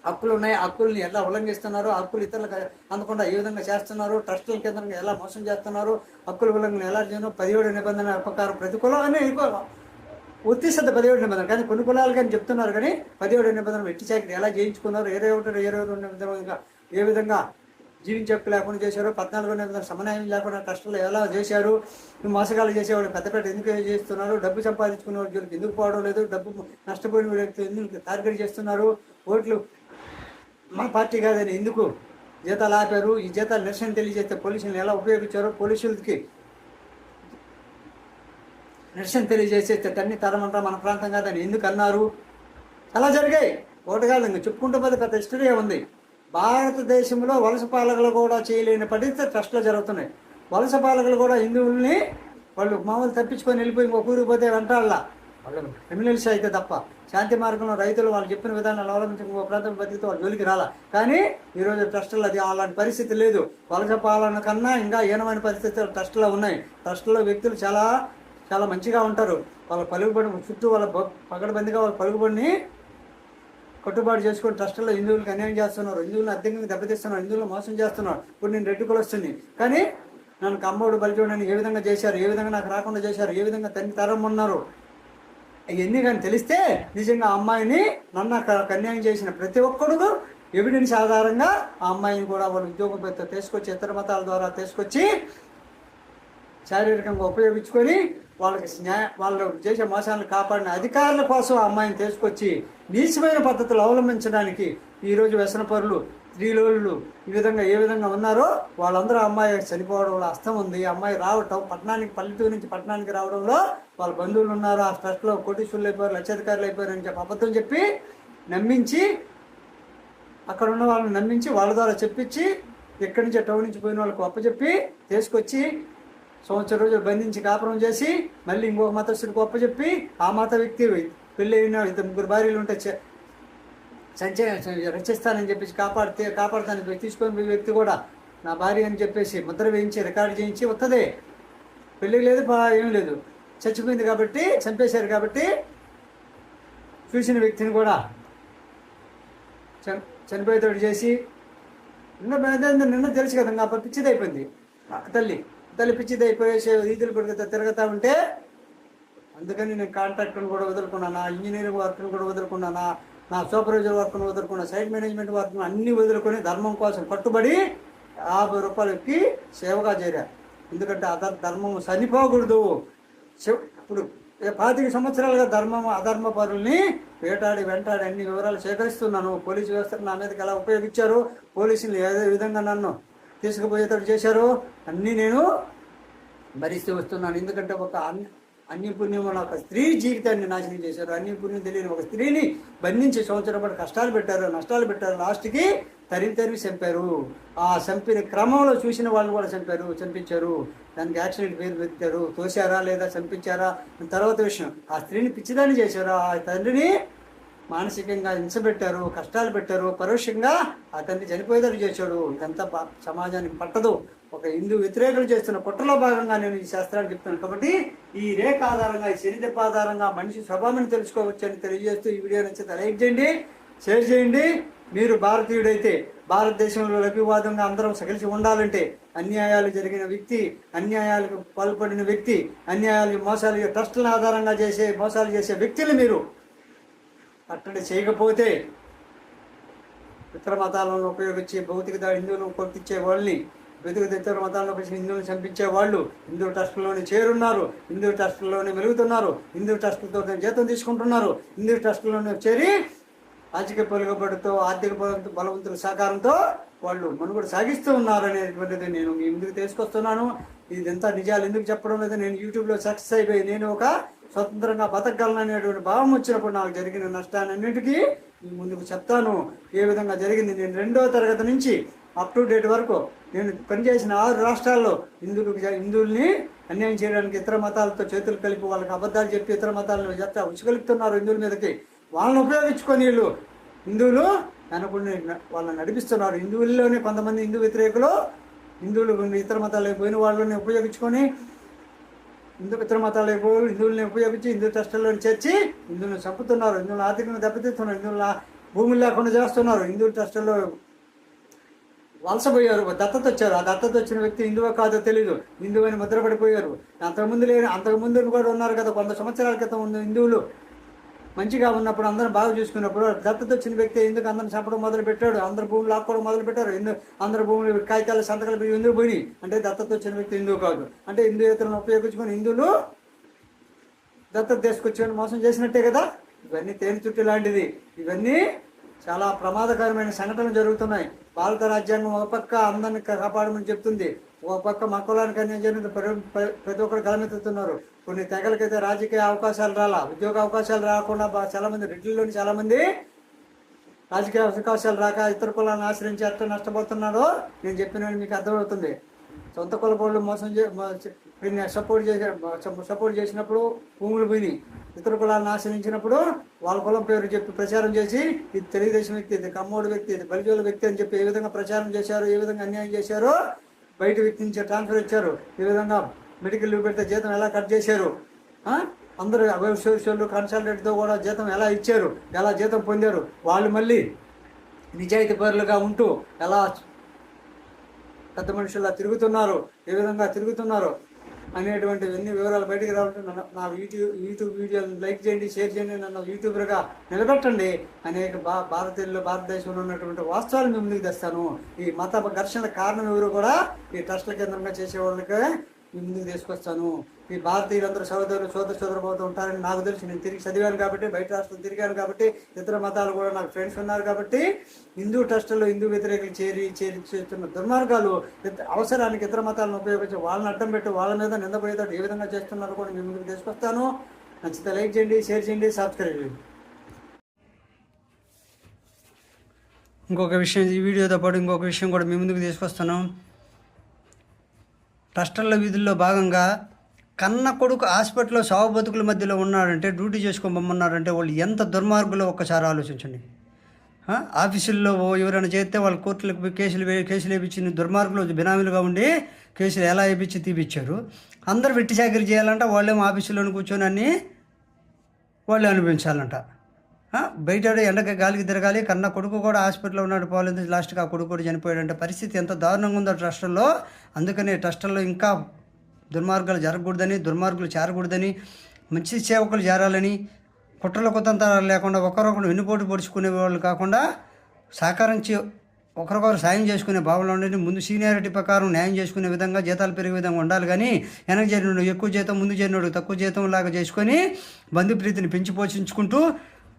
హక్కులు ఉన్నాయి. హక్కుల్ని ఎలా ఉల్లంఘిస్తున్నారు? హక్కులు ఇతరులకు అందకుండా ఏ విధంగా చేస్తున్నారు? ట్రస్టుల కేంద్రంగా ఎలా మోసం చేస్తున్నారు? హక్కుల ఉల్లంఘన ఎలా చేయను పదిహేడు నిబంధన ప్రకారం ప్రతి కులం ఉత్తిస్తుంది పదిహేడు నిబంధన కానీ కొన్ని కులాలు కానీ చెప్తున్నారు కానీ పదిహేడు నిబంధన ఎట్టి చాకరీ ఎలా చేయించుకున్నారు ఇరవై ఒకటి ఇరవై రెండు నిబంధనగా ఏ విధంగా జీవించే లేకుండా చేశారు. పద్నాలుగు నిబంధన సమన్వయం లేకుండా కష్టాలు ఎలా చేశారు? మోసగాలు చేసేవాళ్ళు పెద్దపేట ఎందుకు చేస్తున్నారు? డబ్బు సంపాదించుకున్న వాళ్ళకి ఎందుకు పోవడం లేదు? డబ్బు నష్టపోయిన వ్యక్తులు ఎందుకు టార్గెట్ చేస్తున్నారు? ఓట్లు మా పార్టీ కాదని ఎందుకు జీతాలు ఆపారు? ఈ జీతాలు నిరసన తెలియజేస్తే పోలీసులను ఎలా ఉపయోగించారు? పోలీసులకి నిరసన తెలియజేసేస్తే తన్ని తరమంతా మన ప్రాంతం కాదని ఎందుకు అన్నారు? అలా జరిగాయి. ఓటగాళ్ళు ఇంకా చెప్పుకుంటూ పోతే పెద్ద హిస్టరీ ఉంది భారతదేశంలో వలస పాలకులు కూడా చేయలేని పరిస్థితి ట్రస్ట్లో జరుగుతున్నాయి. వలస పాలకులు కూడా హిందువుల్ని వాళ్ళు మామూలు తప్పించుకొని వెళ్ళిపోయి ఇంకొక ఊరికి పోతే వెంటాళ్ళ వాళ్ళు క్రిమినల్స్ అయితే తప్ప. శాంతి మార్గంలో రైతులు వాళ్ళు చెప్పిన విధానాలు అవలంబించి ఇంకో ప్రాంతం బతికితే వాళ్ళు జోలికి రాలా. కానీ ఈరోజు ట్రస్టులు అది అలాంటి పరిస్థితి లేదు. వలస పాలన కన్నా ఇంకా హీనమైన పరిస్థితులు ట్రస్టులో ఉన్నాయి. ట్రస్టులో వ్యక్తులు చాలా చాలా మంచిగా ఉంటారు. వాళ్ళ పలుకుబడి చుట్టూ వాళ్ళ పగడబందిగా వాళ్ళ పలుకుబడిని కట్టుబాటు చేసుకొని ట్రస్టుల్లో హిందువులకు అన్యాయం చేస్తున్నారు. హిందువులను అద్దెంగా దెబ్బతీస్తున్నారు. హిందువులు మోసం చేస్తున్నారు. ఇప్పుడు నేను రెడ్డి వస్తుంది కానీ నన్ను కమ్మోడు బలిచోడని ఏ విధంగా చేశారు? ఏ విధంగా నాకు రాకుండా చేశారు? ఏ విధంగా తన తరం ఉన్నారు? ఇవన్నీ కానీ తెలిస్తే నిజంగా ఆ అమ్మాయిని నన్ను అక్కడ అన్యాయం చేసిన ప్రతి ఒక్కడు ఎవిడెన్స్ ఆధారంగా ఆ అమ్మాయిని కూడా వాళ్ళు ఉద్యోగం పెద్ద తీసుకొచ్చి ఇతర మతాల ద్వారా తీసుకొచ్చి శారీరకంగా ఉపయోగించుకొని వాళ్ళకి న్యాయ వాళ్ళు చేసే మోసాలను కాపాడిన అధికారుల కోసం ఆ అమ్మాయిని తీసుకొచ్చి నీచమైన పద్ధతులు అవలంబించడానికి ఈరోజు వ్యసనపరులు స్త్రీలోళ్ళు ఈ విధంగా ఏ విధంగా ఉన్నారో వాళ్ళందరూ అమ్మాయి చనిపోవడంలో అస్తం ఉంది. ఈ అమ్మాయి రావటం పట్టణానికి పల్లెటూరు నుంచి పట్టణానికి రావడంలో వాళ్ళ బంధువులు ఉన్నారు. ఆ స్పెషల్లో కోటీశ్వరులు అయిపోయారు లక్షాధికారులు అయిపోయారు అని చెప్పి అబద్ధం చెప్పి నమ్మించి అక్కడ ఉన్న వాళ్ళని నమ్మించి వాళ్ళ ద్వారా చెప్పించి ఎక్కడి నుంచి టౌన్ నుంచి పోయిన వాళ్ళకి అప్పచెప్పి తీసుకొచ్చి సంవత్సరం రోజులు బంధించి కాపురం చేసి మళ్ళీ ఇంకొక మతస్థుడికి అప్పచెప్పి ఆ మత వ్యక్తి పెళ్ళైన ఇంత ఇద్దరు ముగ్గురు భార్యలు ఉంటే చ- సంచయ రచిస్తానని చెప్పేసి కాపాడితే కాపాడుతానని తీసుకొని పోయే వ్యక్తి కూడా నా భార్య అని చెప్పేసి ముద్ర వేయించి రికార్డు చేయించి వస్తుంది పెళ్ళి లేదు పా- ఏం లేదు. చచ్చిపోయింది కాబట్టి చంపేశారు కాబట్టి చూసిన వ్యక్తిని కూడా చని చనిపోయేటట్టు చేసి నిన్న నిన్న- తెలుసు కదా ఇంకా పిచ్చిది అయిపోయింది తల్లి తల్లి పిచ్చిది అయిపోయేసి వీధులు పెరుగుతా తిరుగుతా ఉంటే అందుకని నేను కాంట్రాక్టర్ని కూడా వదులుకున్నాను నా ఇంజనీరింగ్ వర్క్ని కూడా వదులుకున్నాను నా- నా సూపర్వైజర్ వర్క్ను వదులుకున్నా సైట్ మేనేజ్మెంట్ వర్క్ను అన్ని వదులుకొని ధర్మం కోసం కట్టుబడి యాభై రూపాయలకి సేవగా చేరా. ఎందుకంటే అధ ధర్మం చనిపోకూడదు. ఇప్పుడు పాతిక సంవత్సరాలుగా ధర్మం అధర్మ పరుల్ని వేటాడి వెంటాడి అన్ని వివరాలు సేకరిస్తున్నాను. పోలీసు వ్యవస్థను నా మీదకి ఎలా ఉపయోగించారు? పోలీసులు ఏదో విధంగా నన్ను తీసుకుపోయేటట్టు చేశారు? అన్నీ నేను భరిస్తూ వస్తున్నాను. ఎందుకంటే ఒక అన్ని పుణ్యం వల్ల ఒక స్త్రీ జీవితాన్ని నాశనం చేశారు. అన్ని పుణ్యం తెలియని ఒక స్త్రీని బంధించి సంవత్సరం పాటు కష్టాలు పెట్టారు. నష్టాలు పెట్టారు. లాస్ట్కి తరిమి తరిమి చంపారు. ఆ చంపిన క్రమంలో చూసిన వాళ్ళు కూడా చంపారు చంపించారు. దానికి యాక్సిడెంట్ పేరు పెట్టారు తోశారా లేదా చంపించారా తర్వాత విషయం. ఆ స్త్రీని పిచ్చిదాన్ని చేశారు. ఆ తండ్రిని మానసికంగా హింస పెట్టారు కష్టాలు పెట్టారు. పరోక్షంగా ఆ తండ్రి చనిపోయేదాన్ని చేశాడు. ఇదంతా సమాజానికి పట్టదు. ఒక హిందూ వ్యతిరేకులు చేస్తున్న కుట్రలో భాగంగా నేను ఈ శాస్త్రాన్ని చెప్తాను కాబట్టి ఈ రేఖ ఆధారంగా ఈ శని ఆధారంగా మనిషి స్వభావాన్ని తెలుసుకోవచ్చు అని తెలియజేస్తూ ఈ వీడియో నచ్చితే లైక్ చేయండి షేర్ చేయండి. మీరు భారతీయుడైతే భారతదేశంలో లభ్యవాదంగా అందరం కలిసి ఉండాలంటే అన్యాయాలు జరిగిన వ్యక్తి అన్యాయాలకు పాల్పడిన వ్యక్తి అన్యాయాలు మోసాలు ట్రస్టుల ఆధారంగా చేసే మోసాలు చేసే వ్యక్తులు మీరు అట్టడి చేయకపోతే ఇతర మతాలను ఉపయోగించి భౌతిక దాడి హిందువులను కొట్టించే వాళ్ళని వెతుకు తెచ్చారు మతాలను ఉపయోగించి హిందువులను చంపించే వాళ్ళు హిందూ ట్రస్టుల్లోనే చేరున్నారు హిందూ ట్రస్టుల్లోనే మెలుగుతున్నారు హిందూ ట్రస్టులతో జీతం తీసుకుంటున్నారు హిందూ ట్రస్టుల్లోనే చేరి రాజకీయ పలుకుబడితో ఆర్థిక బలవంతుల సహకారంతో వాళ్ళు మనుగడ సాగిస్తూ ఉన్నారు అనేటువంటిది నేను మీ ముందుకు తీసుకొస్తున్నాను. ఇదంతా నిజాలు ఎందుకు చెప్పడం లేదు నేను యూట్యూబ్లో సక్సెస్ అయిపోయి నేను ఒక స్వతంత్రంగా బతకగలను అనేటువంటి భావం వచ్చినప్పుడు నాకు జరిగిన నష్టాలన్నిటికీ ముందుకు చెప్తాను. ఏ విధంగా జరిగింది? నేను రెండో తరగతి నుంచి అప్ టు డేట్ వరకు నేను పనిచేసిన ఆరు రాష్ట్రాల్లో హిందువులకు హిందువుల్ని అన్యాయం చేయడానికి ఇతర మతాలతో చేతులు కలిపి వాళ్ళకి అబద్ధాలు చెప్పి ఇతర మతాలను చెప్తా ఉచ్చుకలుపుతున్నారు హిందువుల మీదకి. వాళ్ళని ఉపయోగించుకొని వీళ్ళు హిందువులు అనుకుని వాళ్ళని నడిపిస్తున్నారు. హిందువుల్లోనే కొంతమంది హిందూ వ్యతిరేకులు హిందువులు ఇతర మతాలకు పోయిన వాళ్ళని ఉపయోగించుకొని హిందూ ఇతర మతాలకు పోయి హిందువుల్ని ఉపయోగించి హిందూ ట్రస్టుల్లో చేర్చి హిందువులను చంపుతున్నారు. హిందువులను ఆర్థికంగా దెబ్బతీస్తున్నారు హిందువుల భూములు లేకుండా చేస్తున్నారు. హిందూ ట్రస్టుల్లో వలసపోయారు దత్తత వచ్చారు. ఆ దత్తత వచ్చిన వ్యక్తి హిందువో కాదో తెలియదు హిందువు అని ముద్రపడిపోయారు. అంతకుముందు లేని అంతకుముందు కూడా ఉన్నారు కదా కొంత సంవత్సరాల క్రితం ఉన్న హిందువులు. మంచిగా ఉన్నప్పుడు అందరం బాగా చూసుకున్నప్పుడు దత్తత వచ్చిన వ్యక్తి ఎందుకు అందరం చంపడం మొదలు పెట్టాడు అందరు భూములు లాక్కోవడం మొదలు పెట్టారు ఎందుకు అందరు భూములు కాగితాలు సంతకాలు పెట్టి ఎందుకు పోయి అంటే దత్తత వచ్చిన వ్యక్తి హిందువు కాదు. అంటే హిందూయేతలను ఉపయోగించుకొని హిందువులు దత్తత తీసుకొచ్చి మోసం చేసినట్టే కదా? ఇవన్నీ తేనె చుట్టు లాంటిది. ఇవన్నీ చాలా ప్రమాదకరమైన సంఘటనలు జరుగుతున్నాయి. భారత రాజ్యాంగం ఒక పక్క అందరిని కాపాడమని చెప్తుంది. ఒక పక్క మా అన్యాయం ప్రతి ఒక్కరు గలమెత్తుతున్నారు. కొన్ని తెగలకైతే రాజకీయ అవకాశాలు రాలా ఉద్యోగ అవకాశాలు రాకుండా చాలామంది చాలా మంది చాలా మంది రాజకీయ అవకాశాలు రాక ఇతర కులాలను ఆశ్రయించి ఎట్లా నష్టపోతున్నారో నేను చెప్పిన మీకు అర్థమవుతుంది. సొంత కులపోళ్ళు మోసం చే సపోర్ట్ చేసిన సపోర్ట్ చేసినప్పుడు భూములు పోయి ఇతర కులాలను ఆశ్రయించినప్పుడు వాళ్ళ కులం పేరు చెప్పి ప్రచారం చేసి ఇది తెలుగుదేశం వ్యక్తి ఇది కమ్మోడు వ్యక్తి ఇది బలిజోల వ్యక్తి అని చెప్పి ఏ విధంగా ప్రచారం చేశారు ఏ విధంగా అన్యాయం చేశారో బయట వ్యక్తి నుంచి ట్రాన్స్ఫర్ ఇచ్చారు ఏ విధంగా మెడికల్ లీవ్ పెడితే జీతం ఎలా కట్ చేశారు ఆ? అందరూ అవసరాలు కన్సల్టెంట్తో కూడా జీతం ఎలా ఇచ్చారు ఎలా జీతం పొందారు వాళ్ళు మళ్ళీ నిజాయితీ పరులుగా ఉంటూ ఎలా పెద్ద మనుషుల్లా తిరుగుతున్నారు ఏ విధంగా తిరుగుతున్నారు అనేటువంటి ఎన్ని వివరాలు బయటికి రావాలంటే నన్ను నా యూట్యూబ్ యూట్యూబ్ వీడియోలను లైక్ చేయండి షేర్ చేయండి నన్ను యూట్యూబర్గా నిలబెట్టండి. అనేక భా భారతీయులు భారతదేశంలో ఉన్నటువంటి వాస్తవాలు మేము ముందుకు తెస్తాను. ఈ మత ఘర్షణ కారణం ఎవరు కూడా ఈ ట్రస్ట్ల కేంద్రంగా చేసే వాళ్ళకే ముందుకు తీసుకొస్తాను. ఈ భారతీయులందరూ సహోదరులు సోదర సోదరపోతూ ఉంటారని నాకు తెలిసి. నేను తిరిగి చదివాను కాబట్టి బయట రాష్ట్రం తిరిగాను కాబట్టి ఇతర మతాలు కూడా నాకు ఫ్రెండ్స్ ఉన్నారు కాబట్టి హిందూ ట్రస్టుల్లో హిందూ వ్యతిరేకులు చేరి చేరి చేస్తున్న దుర్మార్గాలు అవసరానికి ఇతర మతాలను ఉపయోగించి వాళ్ళని అడ్డం పెట్టి వాళ్ళ మీద నిందపోయేటట్టు ఏ విధంగా చేస్తున్నారో కూడా మీ ముందుకు తీసుకొస్తాను. నచ్చితే లైక్ చేయండి షేర్ చేయండి సబ్స్క్రైబ్ చేయండి. ఇంకొక విషయం ఈ వీడియోతో పాటు ఇంకొక విషయం కూడా మీ ముందుకు తీసుకొస్తాను ట్రస్టర్ల విధుల్లో భాగంగా కన్న కొడుకు హాస్పిటల్లో సావు బతుకుల మధ్యలో ఉన్నాడంటే డ్యూటీ చేసుకోమన్నారంటే వాళ్ళు ఎంత దుర్మార్గులో ఒక్కసారి ఆలోచించండి. ఆఫీసుల్లో ఓ ఎవరైనా చేస్తే వాళ్ళు కోర్టులకు పోయి కేసులు కేసులు వేయించిన దుర్మార్గులు బినామీలుగా ఉండి కేసులు ఎలా వేయించి తీపిచ్చారు? అందరు వెట్టి చాకరీ చేయాలంట వాళ్ళేమో ఆఫీసులో కూర్చొని అన్నీ వాళ్ళు అనుభవించాలంట. బయట ఎండకి గాలికి తిరగాలి కన్న కొడుకు కూడా హాస్పిటల్లో ఉన్నాడు పోలేదు లాస్ట్కి ఆ కొడుకు కూడా చనిపోయాడంటే పరిస్థితి ఎంత దారుణంగా ఉందో ట్రస్టల్లో. అందుకనే ట్రస్టల్లో ఇంకా దుర్మార్గాలు జరగకూడదని దుర్మార్గులు చేరకూడదని మంచి సేవకులు చేరాలని కుట్రల కుతంత్రాలు లేకుండా ఒకరొకరు వెన్నుపోటు పొడుచుకునే వాళ్ళు కాకుండా సహకరించి ఒకరికొకరు సాయం చేసుకునే భావనలో ఉండండి. ముందు సీనియారిటీ ప్రకారం న్యాయం చేసుకునే విధంగా జీతాలు పెరిగే విధంగా ఉండాలి కానీ వెనక చేరినోడు ఎక్కువ జీతం ముందు చేరినోడు తక్కువ జీతం లాగా చేసుకొని బంధుప్రీతిని పెంచి పోషించుకుంటూ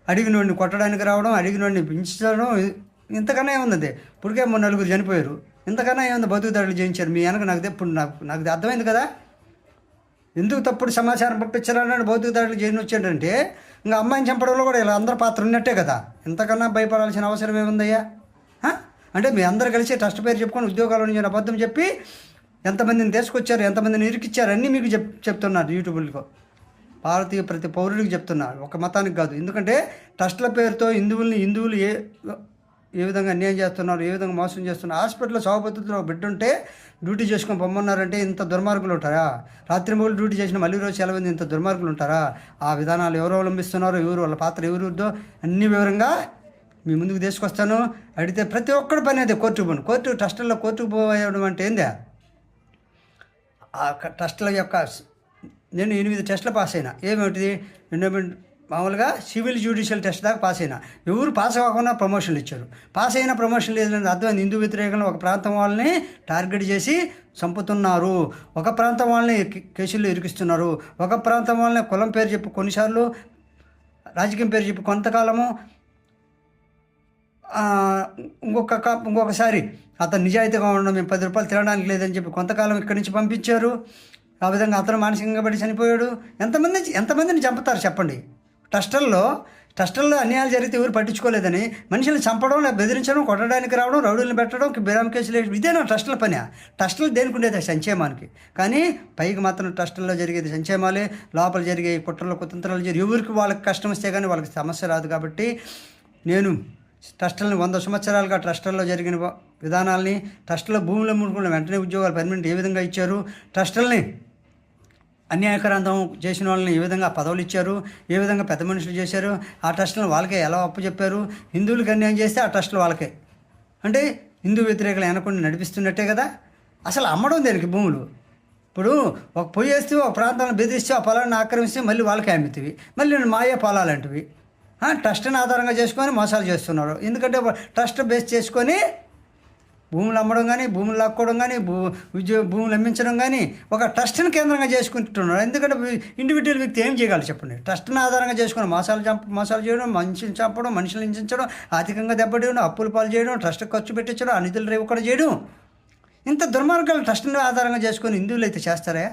అడిగినోడిని కొట్టడానికి రావడం అడిగినోడిని పెంచడం ఇంతకన్నా ఏముంది ఇప్పటికే మూడు నలుగురు చనిపోయారు. ఇంతకన్నా ఏముంది? బతుకుదారులు చేయించారు మీ వెనక నాకు తెప్పుడు నాకు నాకు అర్థమైంది కదా? ఎందుకు తప్పుడు సమాచారం పంపించాలని భౌతిక దాడులు చేయని వచ్చాడంటే ఇంకా అమ్మాయిని చంపడంలో కూడా ఇలా అందరి పాత్ర ఉన్నట్టే కదా. ఇంతకన్నా భయపడాల్సిన అవసరం ఏముందయ్యా? అంటే మీ అందరు కలిసి ట్రస్ట్ పేరు చెప్పుకొని ఉద్యోగాల నుంచి అబద్ధం చెప్పి ఎంతమందిని తీసుకొచ్చారు ఎంతమందిని ఇరికిచ్చారు అన్నీ మీకు చెప్ చెప్తున్నారు యూట్యూబ్లో. భారతీయ ప్రతి పౌరుడికి చెప్తున్నారు. ఒక మతానికి కాదు. ఎందుకంటే ట్రస్ట్ల పేరుతో హిందువుల్ని హిందువులు ఏ ఏ విధంగా అన్యాయం చేస్తున్నారు ఏ విధంగా మోసం చేస్తున్నారు హాస్పిటల్లో సౌపద్ధతిలో ఒక బిడ్డ ఉంటే డ్యూటీ చేసుకొని పొమ్మన్నారంటే ఇంత దుర్మార్గులు ఉంటారా? రాత్రి మొగులు డ్యూటీ చేసిన మళ్ళీ రోజు సెలవుంది ఇంత దుర్మార్గులు ఉంటారా? ఆ విధానాలు ఎవరు అవలంబిస్తున్నారో ఎవరు వాళ్ళ పాత్ర ఎవరుద్దో అన్ని వివరంగా మీ ముందుకు తీసుకొస్తాను. అడిగితే ప్రతి ఒక్కడి పని అదే కోర్టుకు పోను. కోర్టు ట్రస్టుల్లో కోర్టుకు పోయడం అంటే ఏందా? ఆ ట్రస్టుల యొక్క నేను ఎనిమిది టెస్టులు పాస్ అయినా. ఏమిటి ఎండోమెంట్ మామూలుగా సివిల్ జ్యుడిషియల్ టెస్ట్ దాకా పాస్ అయినా. ఎవరు పాస్ అవ్వకుండా ప్రమోషన్లు ఇచ్చారు. పాస్ అయిన ప్రమోషన్ లేదని అర్థమైంది. హిందూ వ్యతిరేకంగా ఒక ప్రాంతం వాళ్ళని టార్గెట్ చేసి చంపుతున్నారు. ఒక ప్రాంతం వాళ్ళని కేసుల్లో ఇరికిస్తున్నారు. ఒక ప్రాంతం వాళ్ళని కులం పేరు చెప్పి కొన్నిసార్లు రాజకీయం పేరు చెప్పి కొంతకాలము ఇంకొక ఇంకొకసారి అతను నిజాయితీగా ఉండడం మేము పది రూపాయలు తినడానికి లేదని చెప్పి కొంతకాలం ఇక్కడి నుంచి పంపించారు. ఆ విధంగా అతను మానసికంగా పడి చనిపోయాడు. ఎంతమంది ఎంతమందిని చంపుతారు చెప్పండి. టస్టల్లో టస్టల్లో అన్యాయాలు జరిగితే ఎవరు పట్టించుకోలేదని మనుషులను చంపడం లేదా బెదిరించడం కొట్టడానికి రావడం రౌడీలను పెట్టడం బిరామ్ కేసులు వేయడం ఇదే నా ట్రస్టుల పని? ట్రస్టులు దేనికి ఉండేది సంక్షేమానికి? కానీ పైకి మాత్రం ట్రస్టుల్లో జరిగేది సంక్షేమాలే లోపల జరిగే కుట్రలు కుతంత్రాలు జరిగి ఎవరికి వాళ్ళకి కష్టం వస్తే కానీ వాళ్ళకి సమస్య రాదు కాబట్టి నేను ట్రస్టులను వంద సంవత్సరాలుగా ట్రస్టుల్లో జరిగిన విధానాల్ని ట్రస్టులో భూములు అమ్ముకున్న వెంటనే ఉద్యోగాలు పర్మనెంట్ ఏ విధంగా ఇచ్చారు ట్రస్టుల్ని అన్యాయకరాంతం చేసిన వాళ్ళని ఏ విధంగా పదవులు ఇచ్చారు ఏ విధంగా పెద్ద మనుషులు చేశారు ఆ ట్రస్టులను వాళ్ళకే ఎలా అప్పు చెప్పారు హిందువులకు అన్యాయం చేస్తే ఆ ట్రస్టులు వాళ్ళకే. అంటే హిందూ వ్యతిరేకలు అనకుండా నడిపిస్తున్నట్టే కదా? అసలు అమ్మడం దేనికి భూములు? ఇప్పుడు ఒక పొయ్యి వేస్తే ఒక ప్రాంతాన్ని బెదిరిస్తే ఆ పొలాన్ని ఆక్రమిస్తే మళ్ళీ వాళ్ళకే అమ్మితివి మళ్ళీ మాయే పొలాలంటివి ట్రస్ట్ని ఆధారంగా చేసుకొని మోసాలు చేస్తున్నారు ఎందుకంటే ట్రస్ట్ బేస్ చేసుకొని భూములు అమ్మడం కానీ భూములు లాక్కోవడం కానీ భూ భూములు అమ్మించడం కానీ ఒక ట్రస్ట్ని కేంద్రంగా చేసుకుంటున్నారు. ఎందుకంటే ఇండివిజువల్ వ్యక్తి ఏం చేయగలరు చెప్పండి? ట్రస్ట్ని ఆధారంగా చేసుకుని మోసాలు చంప మోసాలు చేయడం మనిషిని చంపడం మనుషులు హింసించడం ఆర్థికంగా దెబ్బతీయడం అప్పులు పాలు చేయడం ట్రస్ట్ ఖర్చు పెట్టించడం అనిధులు కూడా చేయడం. ఇంత దుర్మార్గాలు ట్రస్ట్ని ఆధారంగా చేసుకొని హిందువులు అయితే చేస్తారా?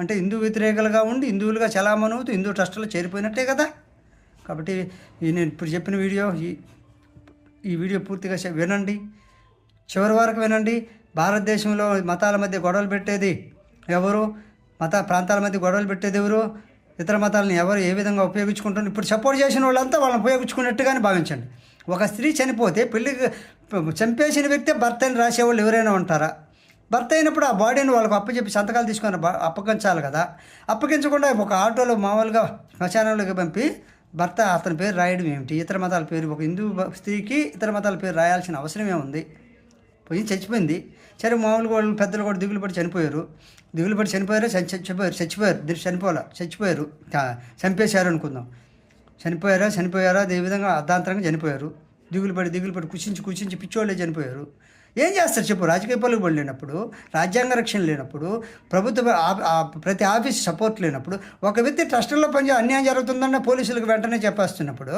అంటే హిందూ వ్యతిరేకలుగా ఉండి హిందువులుగా చలామణవుతూ హిందూ ట్రస్టులో చేరిపోయినట్టే కదా? కాబట్టి నేను ఇప్పుడు చెప్పిన వీడియో ఈ ఈ వీడియో పూర్తిగా వినండి. చివరి వరకు వినండి. భారతదేశంలో మతాల మధ్య గొడవలు పెట్టేది ఎవరు? మత ప్రాంతాల మధ్య గొడవలు పెట్టేది ఎవరు? ఇతర మతాలను ఎవరు ఏ విధంగా ఉపయోగించుకుంటారు? ఇప్పుడు సపోర్ట్ చేసిన వాళ్ళంతా వాళ్ళని ఉపయోగించుకున్నట్టుగానే భావించండి. ఒక స్త్రీ చనిపోతే పెళ్ళి చంపేసిన వ్యక్తే భర్త అని రాసేవాళ్ళు ఎవరైనా ఉంటారా? భర్త అయినప్పుడు ఆ బాడీని వాళ్ళకు అప్పచెప్పి సంతకాలు తీసుకొని అప్పగించాలి కదా. అప్పగించకుండా ఒక ఆటోలో మామూలుగా శ్మశానంలోకి పంపి భర్త అతని పేరు రాయడం ఏమిటి? ఇతర మతాల పేరు ఒక హిందూ స్త్రీకి ఇతర మతాల పేరు రాయాల్సిన అవసరం ఏముంది? పోయి చచ్చిపోయింది. సరే మామూలుగా వాళ్ళు పెద్దలు కూడా దిగులు పడి చనిపోయారు. దిగులు పడి చనిపోయారు చచ్చిపోయారు చచ్చిపోయారు చనిపోలే చచ్చిపోయారు. చంపేశారు అనుకుందాం. చనిపోయారా చనిపోయారా? అదే విధంగా అర్ధాంతరంగా చనిపోయారు. దిగులు పడి దిగులు పడి కుషించి కుషించి పిచ్చోళ్ళే చనిపోయారు. ఏం చేస్తారు చెప్పు? రాజకీయ పలుకుబడి లేనప్పుడు రాజ్యాంగ రక్షణ లేనప్పుడు ప్రభుత్వ ప్రతి ఆఫీస్ సపోర్ట్ లేనప్పుడు ఒక వ్యక్తి ట్రస్టుల్లో పనిచే అన్యాయం జరుగుతుందన్న పోలీసులకు వెంటనే చెప్పేస్తున్నప్పుడు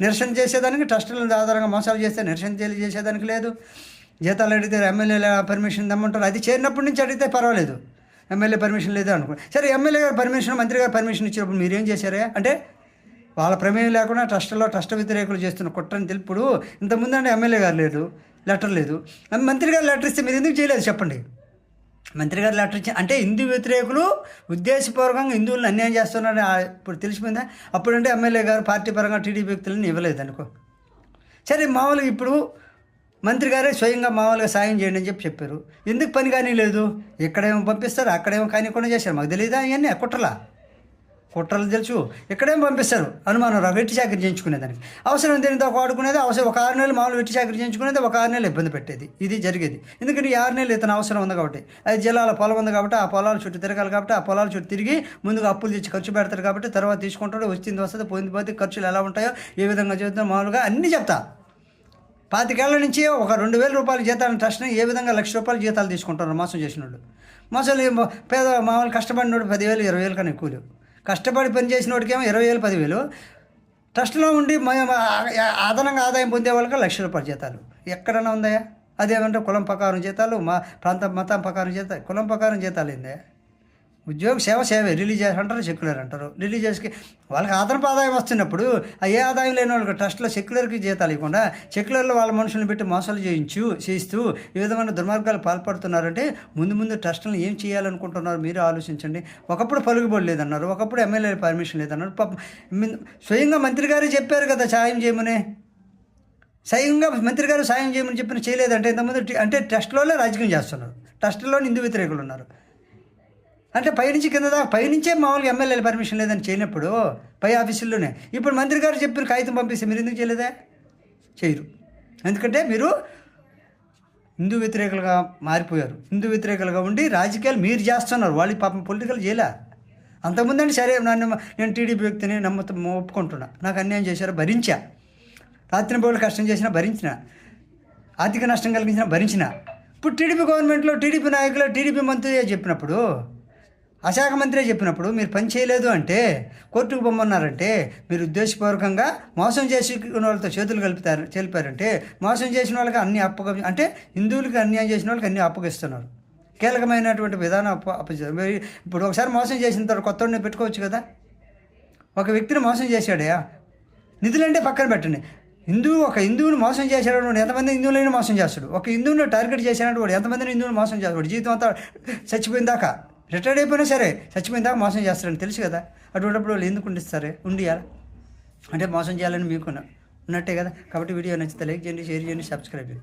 నిరసన చేసేదానికి ట్రస్టులను ఆధారంగా మోసాలు చేస్తే నిరసన చేసేదానికి లేదు. జీతాలు అడిగితే ఎమ్మెల్యేల పర్మిషన్ దమ్మంటారు అది చేరినప్పటి నుంచి అడిగితే పర్వాలేదు. ఎమ్మెల్యే పర్మిషన్ లేదు అనుకో సరే ఎమ్మెల్యే గారు పర్మిషన్ మంత్రి గారు పర్మిషన్ ఇచ్చినప్పుడు మీరు ఏం చేశారే? అంటే వాళ్ళ ప్రమేయం లేకుండా ట్రస్టులో ట్రస్ట్ వ్యతిరేకులు చేస్తున్న కుట్రని తెలుపుడు ఇంతకుముందు అంటే ఎమ్మెల్యే గారు లేదు లెటర్ లేదు. మంత్రి గారు లెటర్ ఇస్తే మీరు ఎందుకు చేయలేదు చెప్పండి. మంత్రి గారు లెటర్ ఇచ్చి అంటే హిందూ వ్యతిరేకులు ఉద్దేశపూర్వకంగా హిందువులను అన్యాయం చేస్తున్నారని ఇప్పుడు తెలిసిపోయిందా? అప్పుడంటే ఎమ్మెల్యే గారు పార్టీ పరంగా టీడీపీ వ్యక్తులను ఇవ్వలేదు అనుకో సరే మామూలుగా ఇప్పుడు మంత్రి గారే స్వయంగా మామూలుగా సాయం చేయండి అని చెప్పి చెప్పారు. ఎందుకు పని కానీ లేదు? ఇక్కడేమో పంపిస్తారు అక్కడేమో కానికుండా చేశారు. మాకు తెలియదా ఇవన్నీ కుట్రలా? కుట్రలు తెలుసు. ఇక్కడేం పంపిస్తారు. అనుమానం రా వెట్టి చాకరీ చేయించుకునేదానికి అవసరం దేనితో వాడుకునేది అవసరం ఒక ఆరు నెలలు మామూలు వెట్టి చాకరీ చేయించుకునేది ఒక ఆరు నెలలు ఇబ్బంది పెట్టేది. ఇది జరిగేది. ఎందుకంటే ఈ ఆరు నెలలు ఇతను అవసరం ఉంది కాబట్టి. అది జిల్లాల పొలం ఉంది కాబట్టి ఆ పొలాల చుట్టూ తిరగాలి కాబట్టి ఆ పొలాల చుట్టూ తిరిగి ముందుగా అప్పులు తెచ్చి ఖర్చు పెడతారు కాబట్టి తర్వాత తీసుకుంటాడు వచ్చింది వస్తుంది పోయింది పోతే ఖర్చులు ఎలా ఉంటాయో ఏ విధంగా చేద్దాం మామూలుగా అన్నీ చెప్తా. పాతికేళ్ళ నుంచి ఒక రెండు వేల రూపాయల జీతాలను ట్రస్ట్ని ఏ విధంగా లక్ష రూపాయల జీతాలు తీసుకుంటారు మోసం చేసినోడు మోసాలు పేద మామూలు కష్టపడినోడు పదివేలు ఇరవై వేలు కన్నా ఎక్కువ కష్టపడి పని చేసినోడికేమో ఇరవై వేలు పదివేలు ట్రస్ట్లో ఉండి అదనంగా ఆదాయం పొందే వాళ్ళకి లక్ష రూపాయల జీతాలు. ఎక్కడన్నా ఉందయా అదేమంటే కులం ప్రకారం జీతాలు మా ప్రాంతం మతం ప్రకారం జీతాలు కులం ప్రకారం జీతాలు ఏందే ఉద్యోగ సేవ సేవే. రిలీజియస్ అంటారు సెక్యులర్ అంటారు. రిలీజియస్కి వాళ్ళకి అదనపు ఆదాయం వస్తున్నప్పుడు ఆ ఏ ఆదాయం లేని వాళ్ళకి ట్రస్ట్లో సెక్యులర్కి జీతాలు ఇవ్వకుండా సెక్యులర్లో వాళ్ళ మనుషులను పెట్టి మోసాలు చేయించు చేయిస్తూ ఈ విధమైన దుర్మార్గాలు పాల్పడుతున్నారంటే ముందు ముందు ట్రస్టులను ఏం చేయాలనుకుంటున్నారు మీరు ఆలోచించండి. ఒకప్పుడు పలుకుబడి లేదన్నారు ఒకప్పుడు ఎమ్మెల్యే పర్మిషన్ లేదన్నారు. స్వయంగా మంత్రి గారే చెప్పారు కదా సాయం చేయమని. స్వయంగా మంత్రి గారు సాయం చేయమని చెప్పిన చేయలేదంటే ఇంతమంది అంటే ట్రస్ట్లోనే రాజకీయం చేస్తున్నారు. ట్రస్ట్లోనే హిందూ వ్యతిరేకులు ఉన్నారు. అంటే పైనుంచి కింద దాకా పైనుంచే మామూలుగా ఎమ్మెల్యేల పర్మిషన్ లేదని చేయనప్పుడు పై ఆఫీసుల్లోనే. ఇప్పుడు మంత్రి గారు చెప్పిన కాగితం పంపిస్తే మీరు ఎందుకు చేయలేదా? చేయరు. ఎందుకంటే మీరు హిందూ వ్యతిరేకులుగా మారిపోయారు. హిందూ వ్యతిరేకులుగా ఉండి రాజకీయాలు మీరు చేస్తున్నారు. వాళ్ళు పాపం పొలిటికల్ చేయలే. అంతకుముందండి సరే నన్ను నేను టీడీపీ వ్యక్తిని నమ్మతం ఒప్పుకుంటున్నా. నాకు అన్యాయం చేశారు భరించా. రాత్రి పౌరులు కష్టం చేసినా భరించిన. ఆర్థిక నష్టం కలిగించినా భరించిన. ఇప్పుడు టీడీపీ గవర్నమెంట్లో టీడీపీ నాయకులు టీడీపీ మంత్రి చెప్పినప్పుడు అశాఖ మంత్రి చెప్పినప్పుడు మీరు పని చేయలేదు అంటే కోర్టుకు పొమ్మన్నారంటే మీరు ఉద్దేశపూర్వకంగా మోసం చేసి వాళ్ళతో చేతులు కలుపుతారు చెలిపారంటే మోసం చేసిన వాళ్ళకి అన్ని అప్పగ అంటే హిందువులకి అన్యాయం చేసిన వాళ్ళకి అన్ని అప్పగిస్తున్నారు. కీలకమైనటువంటి విధానం అప్ప అప్పచేస్తారు ఇప్పుడు ఒకసారి మోసం చేసిన తర్వాత కొత్త పెట్టుకోవచ్చు కదా? ఒక వ్యక్తిని మోసం చేశాడయా నిధులంటే పక్కన పెట్టండి. హిందువు ఒక హిందువుని మోసం చేశాడు ఎంతమంది హిందువులైనా మోసం చేస్తాడు. ఒక హిందువుని టార్గెట్ చేశాడు వాడు ఎంతమందిని హిందువుని మోసం చేస్తాడు జీవితం అంతా చచ్చిపోయిన దాకా రిటైర్డ్ అయిపోయినా సరే చచ్చిపోయిన దాకా మోసం చేస్తారని తెలుసు కదా. అటువంటిప్పుడు వాళ్ళు ఎందుకు ఉండిస్తారు? ఉండియాలి అంటే మోసం చేయాలని మీకు ఉన్నట్టే కదా. కాబట్టి వీడియో నచ్చితే లైక్ చేయండి షేర్ చేయండి సబ్స్క్రైబ్ చేయండి.